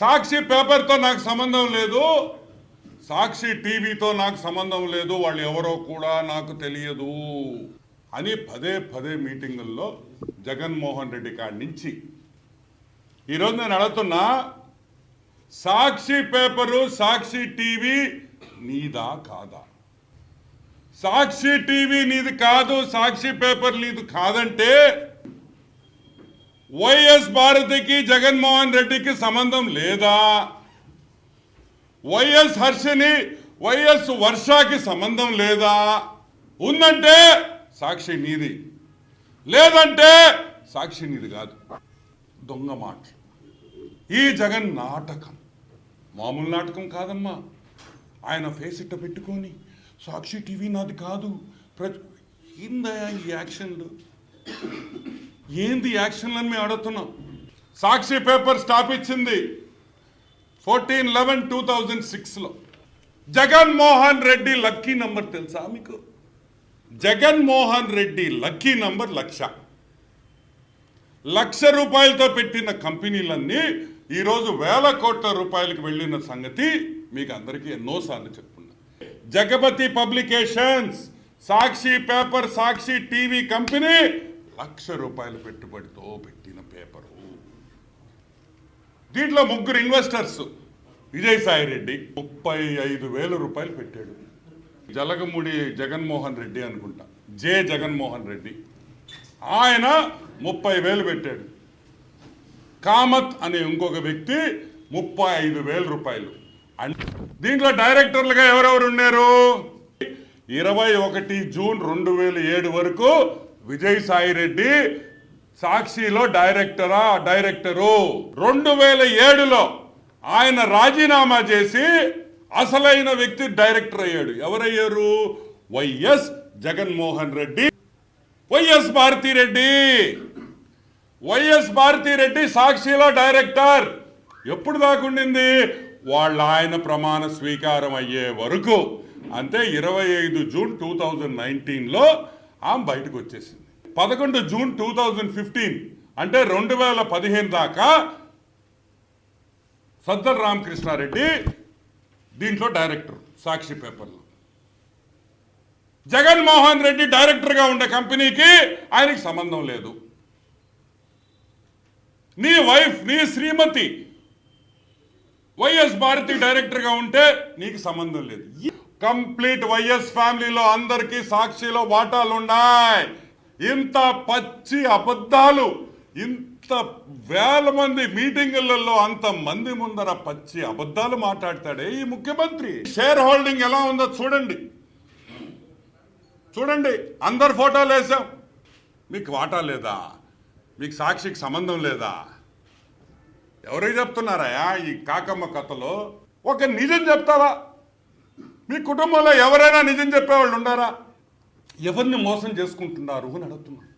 సాక్షి పేపర్తో నాకు సంబంధం లేదు. సాక్షి టీవీతో నాకు సంబంధం లేదు. వాళ్ళు ఎవరో కూడా నాకు తెలియదు అని పదే పదే మీటింగుల్లో జగన్మోహన్ రెడ్డి కాడి నుంచి ఈరోజు నేను అడుగుతున్నా సాక్షి పేపరు సాక్షి టీవీ నీదా కాదా? సాక్షి టీవీ నీది కాదు సాక్షి పేపర్ నీది కాదంటే వైఎస్ భారతికి జగన్మోహన్ రెడ్డికి సంబంధం లేదా? వైఎస్ హర్షని వైఎస్ వర్షాకి సంబంధం లేదా? ఉందంటే సాక్షి నీది. లేదంటే సాక్షి నీది కాదు. దొంగ మాటలు. ఈ జగన్ నాటకం. మామూలు నాటకం కాదమ్మా. ఆయన ఫేస్ ఇట్ట పెట్టుకొని సాక్షి టీవీ నాది కాదు. ప్ర ఈ యాక్షన్లు? ఏంది యాక్షన్లను మేము అడుగుతున్నాం సాక్షి పేపర్ స్టాప్ ఇచ్చింది ఫోర్టీన్ లెవెన్ టూ థౌజండ్ సిక్స్లో. జగన్మోహన్ రెడ్డి లక్కీ నంబర్ తెలుసా మీకు? Jaganmohan Reddy lucky number lakh. లక్ష రూపాయలతో పెట్టిన కంపెనీలన్నీ ఈరోజు వేల కోట్ల రూపాయలకు వెళ్ళిన సంగతి మీకు అందరికీ ఎన్నోసార్లు చెప్పుకున్నా Jagapathi publications Sakshi paper Sakshi TV company lakh రూపాయల పెట్టుబడితో పెట్టిన పేపరు. దీంట్లో ముగ్గురు ఇన్వెస్టర్స్ విజయసాయి రెడ్డి ముప్పై ఐదు వేల రూపాయలు పెట్టాడు. జలగముడి జగన్మోహన్ రెడ్డి అనుకుంటా. జే జగన్మోహన్ రెడ్డి. ఆయన ముప్పై వేలు పెట్టాడు. కామత్ అనే ఇంకొక వ్యక్తి ముప్పై ఐదు వేల రూపాయలు. దీంట్లో డైరెక్టర్లుగా ఎవరెవరు ఉన్నారు? ఇరవై ఒకటి జూన్ రెండు వేల ఏడు వరకు విజయసాయి రెడ్డి సాక్షిలో డైరెక్టరా డైరెక్టరు. రెండు వేల ఏడులో ఆయన రాజీనామా చేసి అసలైన వ్యక్తి డైరెక్టర్ అయ్యాడు. ఎవరయ్యారు? YS Jaganmohan Reddy. YS Bharathi Reddy. YS Bharathi Reddy సాక్షిలో డైరెక్టర్. ఎప్పుడు దాకుండింది వాళ్ళ ఆయన ప్రమాణ స్వీకారం అయ్యే వరకు. అంటే ఇరవై ఐదు జూన్ టూ థౌజండ్ నైన్టీన్లో ఆమె బయటకు వచ్చేసింది. పదకొండు జూన్ టూ థౌజండ్ ఫిఫ్టీన్ అంటే రెండు వేల పదిహేను దాకా సద్దర్ రామకృష్ణారెడ్డి దీంట్లో డైరెక్టర్ సాక్షి పేపర్లో. జగన్మోహన్ రెడ్డి డైరెక్టర్గా ఉండే కంపెనీకి ఆయనకి సంబంధం లేదు. నీ వైఫ్ నీ శ్రీమతి వైఎస్ భారతి డైరెక్టర్గా ఉంటే నీకు సంబంధం లేదు. కంప్లీట్ వైఎస్ ఫ్యామిలీలో అందరికీ సాక్షిలో వాటాలు ఉన్నాయి ఇంత పచ్చి అబద్ధాలు ఇంత వేల మంది మీటింగులలో అంత మంది ముందర పచ్చి అబద్ధాలు మాట్లాడతాడే ఈ ముఖ్యమంత్రి. షేర్ హోల్డింగ్ ఎలా ఉందో చూడండి. చూడండి అందరు ఫోటోలు వేసాం మీకు వాటా లేదా? మీకు సాక్షికి సంబంధం లేదా? ఎవరికి చెప్తున్నారా ఈ కాకమ్మ కథలో? ఒక నిజం చెప్తావా? మీ కుటుంబంలో ఎవరైనా నిజం చెప్పేవాళ్ళు ఉండారా? ఎవరిని మోసం చేసుకుంటున్నారు అని అడుగుతున్నారు